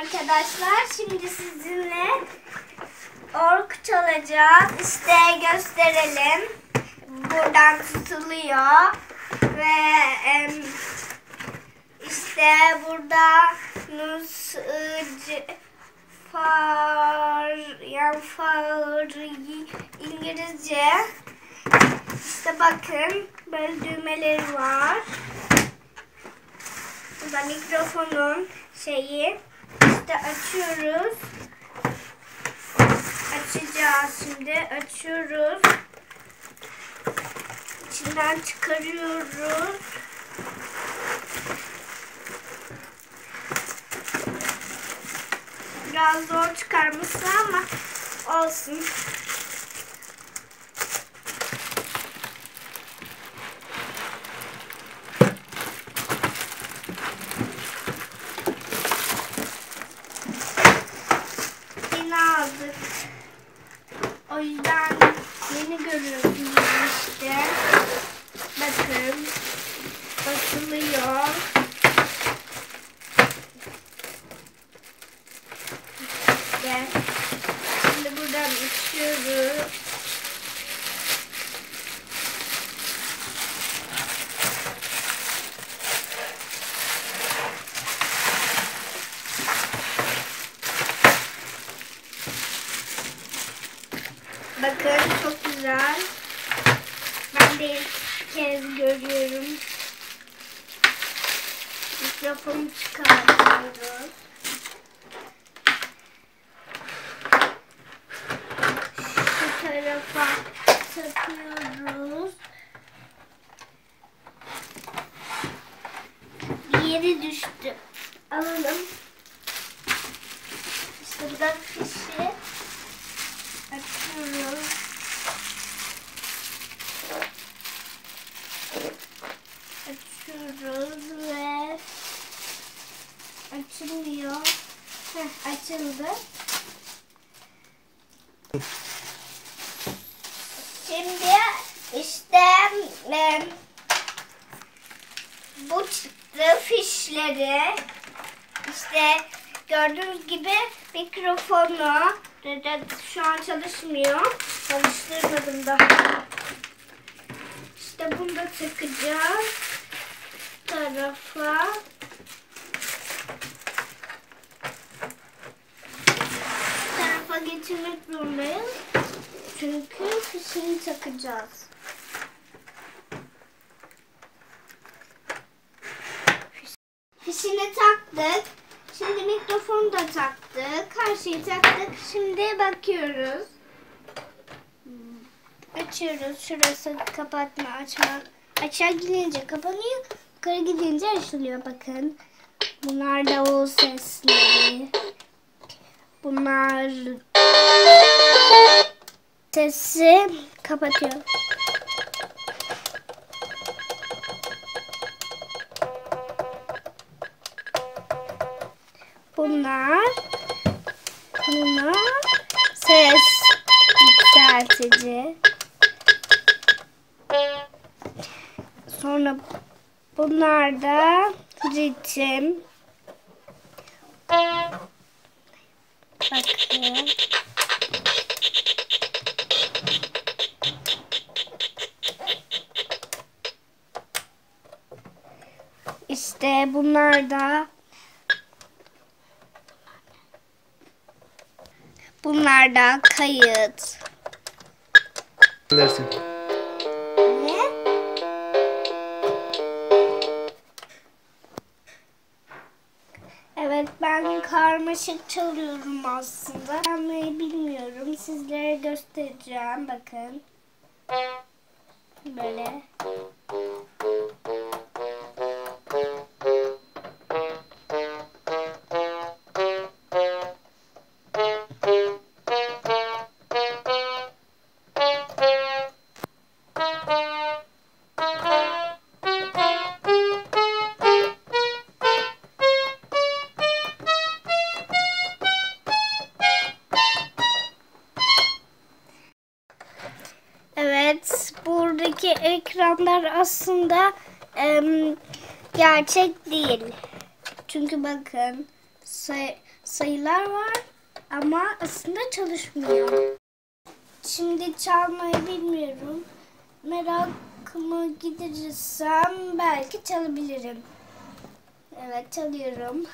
arkadaşlar. Şimdi sizinle ork çalacağız. İşte gösterelim. Buradan tutuluyor. Ve işte burada nus far yani far İngilizce. İşte bakın böyle düğmeleri var. Burada mikrofonun şeyi. Açıyoruz. Açacağız şimdi. Açıyoruz. İçinden çıkarıyoruz. Biraz zor çıkarması ama olsun. Yeni aldık. O yüzden yeni görüyorsunuz işte. Bakın. Basılıyor. İşte. Şimdi buradan açıyoruz. Bakın çok güzel. Ben de ilk kez görüyorum. Mikrofonu çıkartıyoruz. Şu tarafa takıyoruz. Yeri düştü. Alalım. İşte bu da fişi. Açıyoruz. Açıyoruz ve açılmıyor. Heh, açıldı. Şimdi işte bu çıktı fişleri. İşte gördüğünüz gibi mikrofonu şu an çalışmıyor. Çalıştırmadım daha. İşte bunu da takacağız. Tarafa. Bu getirmek zorundayız. Çünkü fişini takacağız. Fişini taktık. Şimdi mikrofonu da taktık. Her şeyi taktık. Şimdi bakıyoruz. Açıyoruz. Şurası kapatma, açma. Aşağı gidince kapanıyor. Yukarı gidince açılıyor. Bakın. Bunlar davul sesleri. Bunlar sesi kapatıyor. Bunlar bunlar ses yükseltici. Sonra bunlar da ritim. Bakın. İşte bunlar da bunlar da kayıt. dersin. Ne? Evet ben karmaşık çalıyorum aslında. Çalmayı bilmiyorum. Sizlere göstereceğim. Bakın. Böyle. Evet, buradaki ekranlar aslında gerçek değil. Çünkü bakın say- sayılar var ama aslında çalışmıyor. Şimdi çalmayı bilmiyorum. Merakımı giderirsem belki çalabilirim. Evet çalıyorum.